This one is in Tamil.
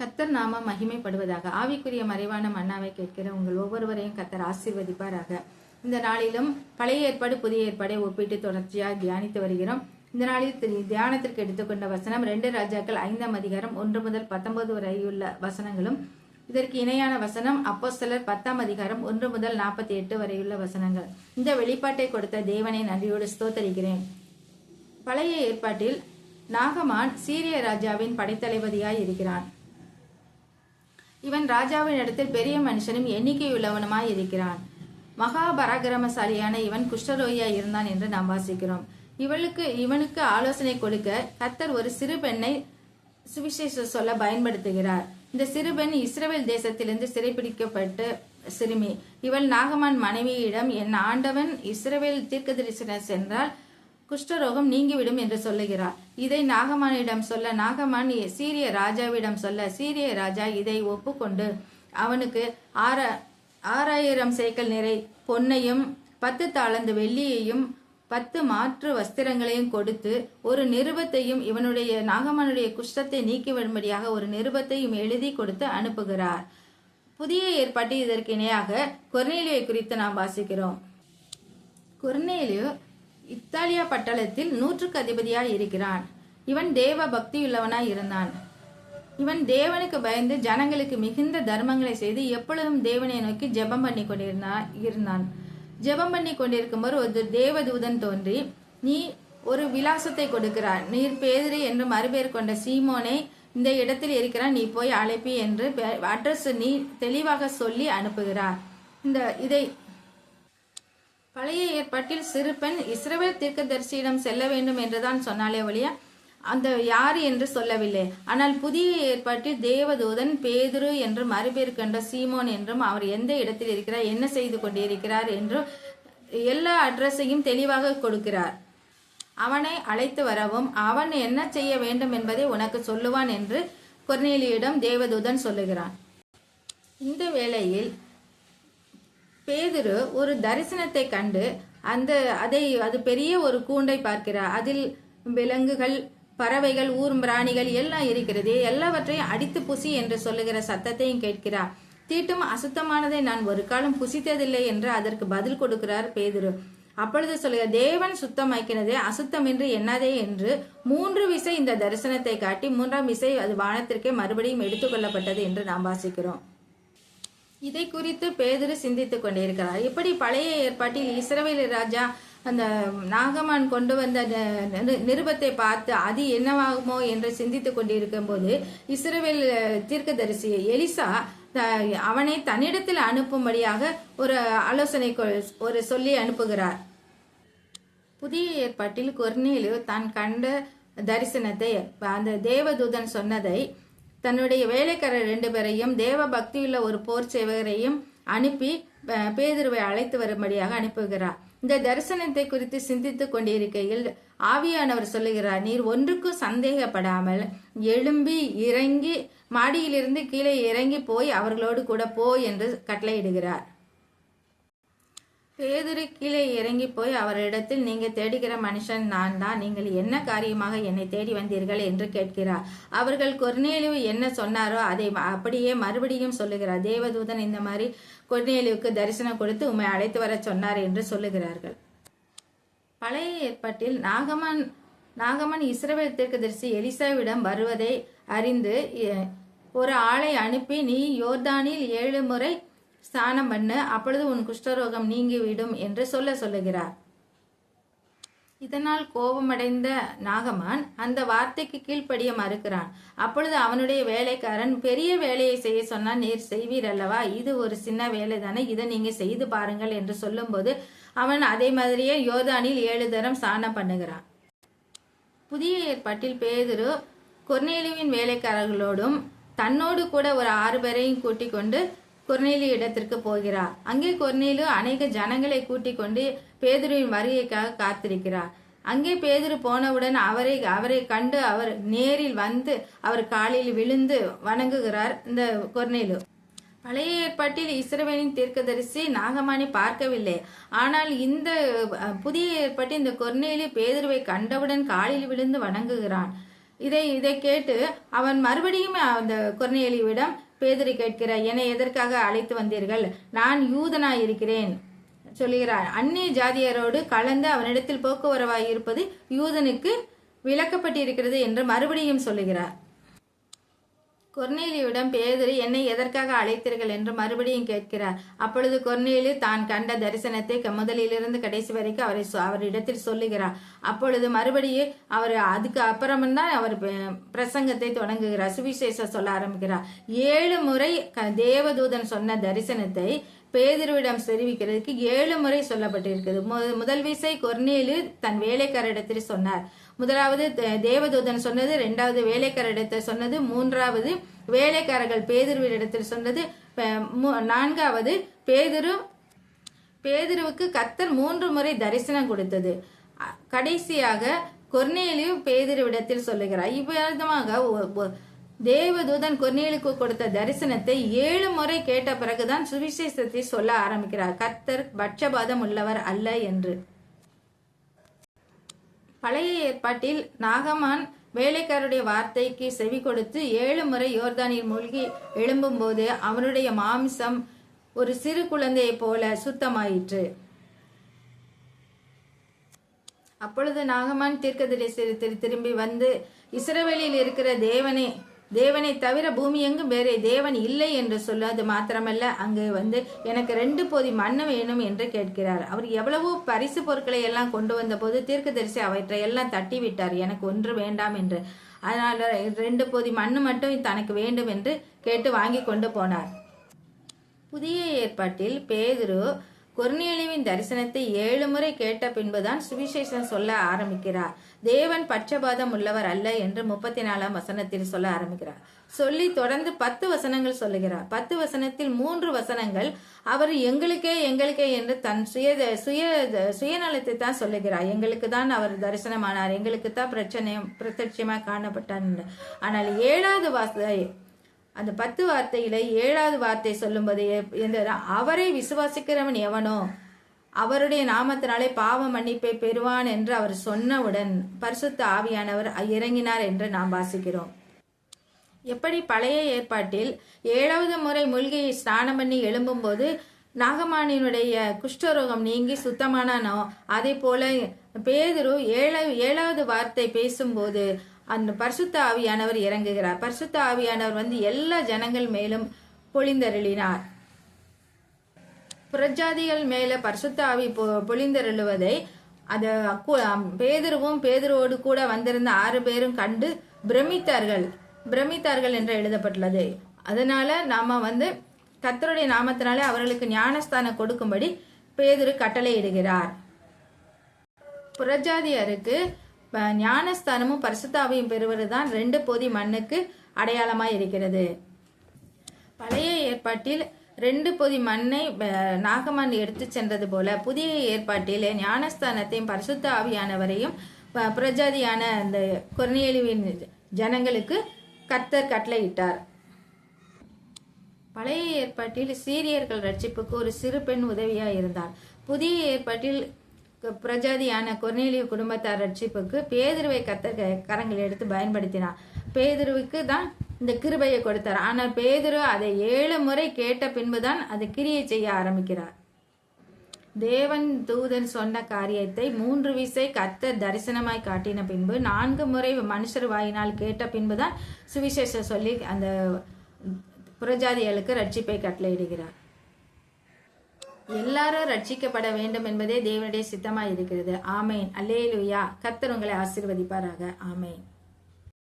கத்தர் நாம மகிமைப்படுவதாக ஆவிக்குரிய மறைவான மன்னாவை கேட்கிற உங்கள் ஒவ்வொருவரையும் கத்தர் ஆசீர்வதிப்பாராக. இந்த நாளிலும் பழைய ஏற்பாடு புதிய ஏற்பாடை ஒப்பிட்டு தொடர்ச்சியாக தியானித்து வருகிறோம். இந்த நாளில் தி- தியானத்திற்கு எடுத்துக்கொண்ட வசனம் ரெண்டு ராஜாக்கள் ஐந்தாம் அதிகாரம் ஒன்று முதல் பத்தொன்பது வரையுள்ள வசனங்களும் இதற்கு இணையான வசனம் அப்போஸ்தலர் பத்தாம் அதிகாரம் ஒன்று முதல் நாற்பத்தி எட்டு வரையுள்ள வசனங்கள். இந்த வெளிப்பாட்டை கொடுத்த தேவனை நன்றியோடு ஸ்தோத்தரிக்கிறேன். பழைய ஏற்பாட்டில் நாகமான் சீரிய ராஜாவின் படைத்தளபதியாய் இருக்கிறான். இவன் ராஜாவின் இடத்தில் பெரிய மனுஷனும் எண்ணிக்கையுள்ளவனுமாய் இருக்கிறான். மகா பராக்கிரமசாலியான இவன் குஷ்டரோகியாய் இருந்தான் என்று நாம் வாசிக்கிறோம். இவளுக்கு இவனுக்கு ஆலோசனை கொடுக்க கத்தர் ஒரு சிறு பெண்ணை சுவிசேஷம் சொல்ல பயன்படுத்துகிறார். இந்த சிறு பெண் தேசத்திலிருந்து சிறைப்பிடிக்கப்பட்டு சிறுமி. இவள் நாகமான் மனைவியிடம் என் ஆண்டவன் இஸ்ரவேல் தீர்க்கதரிசனம் சென்றால் குஷ்டரோகம் நீங்கிவிடும் என்று சொல்லுகிறார். இதை நாகமானிடம் சொல்ல நாகமான் சீரிய ராஜாவிடம் சொல்ல சீரிய ராஜா இதை ஒப்புக்கொண்டு அவனுக்கு ஆற ஆறாயிரம் சைக்கிள் நிறை பொன்னையும் பத்து தாளந்து வெள்ளியையும் பத்து மாற்று வஸ்திரங்களையும் கொடுத்து ஒரு நிருபத்தையும் இவனுடைய நாகமானுடைய குஷ்டத்தை நீக்கிவிடும்படியாக ஒரு நிருபத்தையும் எழுதி கொடுத்து அனுப்புகிறார். புதிய ஏற்பாட்டில் இதற்கு இணையாக கொர்நேலியை குறித்து நாம் வாசிக்கிறோம். கொர்னேலியோ இத்தாலியா பட்டணத்தில் நூற்றுக்கு அதிபதியாய் இருக்கிறான். இவன் தேவ பக்தியுள்ளவனாய் இருந்தான். இவன் தேவனுக்கு பயந்து ஜனங்களுக்கு மிகுந்த தர்மங்களை செய்து எப்பொழுதும் தேவனை நோக்கி ஜெபம் பண்ணி கொண்டிருந்தான் இருந்தான். ஜெபம் பண்ணி கொண்டிருக்கும்போது ஒரு தேவதூதன் தோன்றி நீ ஒரு விலாசத்தை கொடுக்கிறார் நீர் பேதிரி என்று மறுபேர் கொண்ட சீமோனை இந்த இடத்தில் இருக்கிறான். நீ போய் அழைப்பி என்று அட்ரஸ் நீ தெளிவாக சொல்லி அனுப்புகிறார். இந்த இதை பழைய ஏற்பாட்டில் சிறு பெண் இஸ்ரவேல் தீர்க்கதரிசியிடம் செல்ல வேண்டும் என்றுதான் சொன்னாலே ஒழிய அந்த யார் என்று சொல்லவில்லை. ஆனால் புதிய ஏற்பாட்டில் தேவதூதன் பேதுரு என்று மறுபேர் கண்ட சீமோன் என்றும் அவர் எந்த இடத்தில் இருக்கிறார் என்ன செய்து கொண்டிருக்கிறார் என்றும் எல்லா அட்ரஸையும் தெளிவாக கொடுக்கிறார். அவனை அழைத்து வரவும் அவன் என்ன செய்ய வேண்டும் என்பதை உனக்கு சொல்லுவான் என்று கொர்நேலியிடம் தேவதூதன் சொல்லுகிறான். இந்த வேளையில் பேதுரு ஒரு தரிசனத்தை கண்டு அந்த அதை அது பெரிய ஒரு கூண்டை பார்க்கிறார். அதில் விலங்குகள் பறவைகள் ஊர் பிராணிகள் எல்லாம் இருக்கிறது எல்லாவற்றையும் அடித்து புசி என்று சொல்லுகிற சத்தத்தையும் கேட்கிறார். தீட்டும் அசுத்தமானதை நான் ஒரு காலம் புசித்ததில்லை என்று அதற்கு பதில் கொடுக்கிறார் பேதுரு. அப்பொழுது சொல்லுக தேவன் சுத்தமாக்கினதே அசுத்தம் என்று என்னதே என்று மூன்று விசை இந்த தரிசனத்தை காட்டி மூன்றாம் விசை அது வானத்திற்கே மறுபடியும் எடுத்துக்கொள்ளப்பட்டது என்று நாம் வாசிக்கிறோம். இதை குறித்து பேதுரு சிந்தித்துக் கொண்டிருக்கிறார். இப்படி பழைய ஏற்பாட்டில் இஸ்ரவேல் ராஜா அந்த நாகமான் கொண்டு வந்த நிருபத்தை பார்த்து அது என்னவாகுமோ என்று சிந்தித்துக் கொண்டிருக்கும் போது இஸ்ரவேல் தீர்க்கதரிசி எலிசா அவனை தன்னிடத்தில் அனுப்பும்படியாக ஒரு ஆலோசனை ஒரு சொல்லி அனுப்புகிறார். புதிய ஏற்பாட்டில் கொர்னேலு தான் கண்ட தரிசனத்தை அந்த தேவதூதன் சொன்னதை தன்னுடைய வேலைக்காரர் ரெண்டு பேரையும் தேவ பக்தியுள்ள ஒரு போர் சேவகரையும் அனுப்பி பேதுருவை அழைத்து வரும்படியாக அனுப்புகிறார். இந்த தரிசனத்தை குறித்து சிந்தித்து கொண்டிருக்கையில் ஆவியானவர் சொல்லுகிறார் நீர் ஒன்றுக்கும் சந்தேகப்படாமல் எழும்பி இறங்கி மாடியிலிருந்து கீழே இறங்கி போய் அவர்களோடு கூட போ என்று கட்டளையிடுகிறார். பேதுரு கீழே இறங்கி போய் அவரிடத்தில் நீங்க தேடுகிற மனுஷன் நான் தான் நீங்கள் என்ன காரியமாக என்னை தேடி வந்தீர்கள்? என்று கேட்கிறார். அவர்கள் கொர்னேலிவு என்ன சொன்னாரோ அதை அப்படியே மறுபடியும் சொல்லுகிறார். தேவதூதன் இந்த மாதிரி கொர்னேலிவுக்கு தரிசனம் கொடுத்து உம்மை அழைத்து வர சொன்னார் என்று சொல்லுகிறார்கள். பழைய ஏற்பாட்டில் நாகமன் நாகமன் இஸ்ரவேல் தீர்க்கதரிசி எலிசாவிடம் வருவதை அறிந்து ஒரு ஆளை அனுப்பி நீ யோர்தானில் ஏழு முறை ஸ்நானம் பண்ணு அப்பொழுது உன் குஷ்டரோகம் நீங்கிவிடும் என்று சொல்ல சொல்லுகிறார். இதனால் கோபமடைந்த நாகமான் அந்த வார்த்தைக்கு கீழ்ப்படிய மறுக்கிறான். அப்பொழுது அவனுடைய வேலைக்காரன் பெரிய வேலையை செய்ய சொன்னால் நீர் செய்வீர் அல்லவா? இது ஒரு சின்ன வேலை தானே இதை நீங்க செய்து பாருங்கள் என்று சொல்லும்போது அவன் அதே மாதிரியே யோதானில் ஏழு தரம் ஸ்நானம் பண்ணுகிறான். புதிய ஏற்பாட்டில் பேதுரு கொர்னேலுவின் வேலைக்காரர்களோடும் தன்னோடு கூட ஒரு ஆறு பேரையும் கூட்டிக் கொண்டு கொர்னேலி இடத்திற்கு போகிறார். அங்கே கொர்னேலு அநேக ஜனங்களை கூட்டிக் கொண்டு பேதுருவின் வருகைக்காக காத்திருக்கிறார். அங்கே பேதுரு போனவுடன் அவரை அவரை கண்டு அவர் நேரில் வந்து அவர் காலில் விழுந்து வணங்குகிறார் இந்த கொர்னேலு. பழைய ஏற்பாட்டில் இஸ்ரவேலின் தீர்க்கதரிசி நாகமானி பார்க்கவில்லை. ஆனால் இந்த புதிய ஏற்பாட்டில் இந்த கொர்னேலி பேதுருவை கண்டவுடன் காலில் விழுந்து வணங்குகிறான். இதை இதை கேட்டு அவன் மறுபடியும் அந்த கொர்நேலியுவிடம் பேதரி கேட்கிறார் என்னை எதற்காக அழைத்து வந்தீர்கள்? நான் யூதனாய் இருக்கிறேன் சொல்லுகிறார். அந்நிய ஜாதியரோடு கலந்து அவனிடத்தில் போக்குவரவாய் இருப்பது யூதனுக்கு விளக்கப்பட்டிருக்கிறது என்று மறுபடியும் சொல்லுகிறார். கொர்னேலியுடன் பேதரி என்னை எதற்காக அழைத்தீர்கள்? என்று மறுபடியும் கேட்கிறார். அப்பொழுது கொர்னேலி தான் கண்ட தரிசனத்தை க- முதலிலிருந்து கடைசி வரைக்கும் அவரை அவரிடத்தில் சொல்லுகிறார். அப்பொழுது மறுபடியும் அவர் அதுக்கு அப்புறம்தான் அவர் பிரசங்கத்தை தொடங்குகிறார் சுவிசேஷம் சொல்ல ஆரம்பிக்கிறார். ஏழு முறை க- தேவதூதன் சொன்ன தரிசனத்தை பேதிருவிடம் தெரிவிக்கிறதுக்கு ஏழு முறை சொல்லப்பட்டிருக்கிறது முதல் விசை கொர்னேலு தன் வேலைக்காரிடத்தில் சொன்னார். முதலாவது தேவதூதன் சொன்னது இரண்டாவது வேலைக்காரிடத்தில் சொன்னது மூன்றாவது வேலைக்காரர்கள் பேதிருவிடத்தில் சொன்னது நான்காவது பேதிரு பேதிருவுக்கு கத்தர் மூன்று முறை தரிசனம் கொடுத்தது. கடைசியாக கொர்னேலியும் பேதிருவிடத்தில் சொல்லுகிறார். இவ்விதமாக ஒ- தேவதூதன் கொர்நேலுக்கு கொடுத்த தரிசனத்தை ஏழு முறை கேட்ட பிறகுதான் சுவிசேஷத்தை சொல்ல ஆரம்பிக்கிறார். கத்தர் பட்சபாதம் உள்ளவர் அல்ல என்று. பழைய ஏற்பாட்டில் நாகமான் வேலைக்காரருடைய வார்த்தைக்கு செவி கொடுத்து ஏழு முறை யோர்தானில் மூழ்கி எழும்பும்போது அவனுடைய மாம்சம் ஒரு சிறு குழந்தையைப் போல சுத்தமாயிற்று. அப்பொழுது நாகமான் தீர்க்கதரிசி திரும்பி வந்து இஸ்ரவேலில் இருக்கிற தேவனை தேவனை தவிர பூமி எங்கும் வேறே தேவன் இல்லை என்று சொல்லுவது மாத்திரமல்ல அங்கு வந்து எனக்கு ரெண்டு போதி மண்ணு வேணும் என்று கேட்கிறார். அவர் எவ்வளவோ பரிசு பொருட்களை எல்லாம் கொண்டு வந்தபோது தீர்க்கதரிசி அவற்றை எல்லாம் தட்டி விட்டார் எனக்கு ஒன்று வேண்டாம் என்று. அதனால் ரெண்டு போதி மண்ணு மட்டும் தனக்கு வேண்டும் என்று கேட்டு வாங்கி கொண்டு போனார். புதிய ஏற்பாட்டில் பேதுரு கொர்னியலிவின் தரிசனத்தை ஏழு முறை கேட்ட பின்புதான் சுவிசேஷன் சொல்ல ஆரம்பிக்கிறார். தேவன் பட்சபாதம் உள்ளவர் அல்ல என்று முப்பத்தி நாலாம் வசனத்தில் சொல்ல ஆரம்பிக்கிறார். சொல்லி தொடர்ந்து பத்து வசனங்கள் சொல்லுகிறார். பத்து வசனத்தில் மூன்று வசனங்கள் அவர் எங்களுக்கே எங்களுக்கே என்று தன் சுய சுய சுயநலத்தை தான் சொல்லுகிறார். எங்களுக்கு தான் அவர் தரிசனமானார். எங்களுக்கு தான் பிரச்சனை பிரத்யட்சமாக காணப்பட்டார் ஆனால் ஏழாவது வாச அந்த பத்து வார்த்தையில ஏழாவது வார்த்தை சொல்லும்போது எப்- அவரை விசுவாசிக்கிறவன் எவனோ அவருடைய நாமத்தினாலே பாவ மன்னிப்பை பெறுவான் என்று அவர் சொன்னவுடன் பரிசுத்த ஆவியானவர் இறங்கினார் என்று நாம் வாசிக்கிறோம். எப்படி பழைய ஏற்பாட்டில் ஏழாவது முறை மூழ்கியை ஸ்நானம் பண்ணி எழும்பும்போது நாகமானினுடைய குஷ்டரோகம் நீங்கி சுத்தமானானோ அதே போல பேதுரு ஏழ ஏழாவது வார்த்தை பேசும்போது அந்த பரிசுத்த ஆவியானவர் இறங்குகிறார். பரிசுத்த ஆவியானவர் வந்து எல்லா ஜனங்கள் மேலும் பொழிந்தருளினார். புறஜாதிகள் மேல பரிசுத்த ஆவி பொ- பொழிந்தருளுவதை அது கு- பேதுருவும் பேதுருவோடு கூட வந்திருந்த ஆறு பேரும் கண்டு பிரமித்தார்கள். பிரமித்தார்கள் என்று எழுதப்பட்டுள்ளது. அதனால நாம வந்து கத்தருடைய நாமத்தினாலே அவர்களுக்கு ஞானஸ்தானம் கொடுக்கும்படி பேதுரு கட்டளையிடுகிறார். புறஜாதியருக்கு ஞானஸ்தானமும் பரிசுத்தாவையும் பெறுவதுதான் ரெண்டு பொதி மண்ணுக்கு அடையாளமாக இருக்கிறது. பழைய ஏற்பாட்டில் ரெண்டு பொதி மண்ணை நாகமண் எடுத்து சென்றது போல புதிய ஏற்பாட்டில் ஞானஸ்தானத்தையும் பரிசுத்த ஆவியானவரையும் ப- அந்த கொர்நேலியுவின் ஜனங்களுக்கு கர்த்தர் கட்டளையிட்டார். பழைய ஏற்பாட்டில் சீரியர்கள் ரட்சிப்புக்கு ஒரு சிறு பெண் உதவியாக இருந்தார் புதிய ஏற்பாட்டில் பிரஜாதியான கொர்னேலிய குடும்பத்தார் ரட்சிப்புக்கு பேதுருவை கத்த கரங்கள் எடுத்து பயன்படுத்தினார். பேதுருவுக்கு தான் இந்த கிருபையை கொடுத்தார். ஆனால் பேதுரு அதை ஏழு முறை கேட்ட பின்புதான் அது கிரியை செய்ய ஆரம்பிக்கிறார். தேவன் தூதன் சொன்ன காரியத்தை மூன்று விசை கத்த தரிசனமாய் காட்டின பின்பு நான்கு முறை மனுஷர் வாயினால் கேட்ட பின்புதான் சுவிசேஷம் சொல்லி அந்த புறஜாதிகளுக்கு ரட்சிப்பை கட்டளையிடுகிறார். எல்லாரும் ரட்சிக்கப்பட வேண்டும் என்பதே தேவனுடைய சித்தமாக இருக்கிறது ஆமேன். அல்லேலுயா. கத்தர் உங்களை ஆசீர்வதிப்பாராக. ஆமேன்.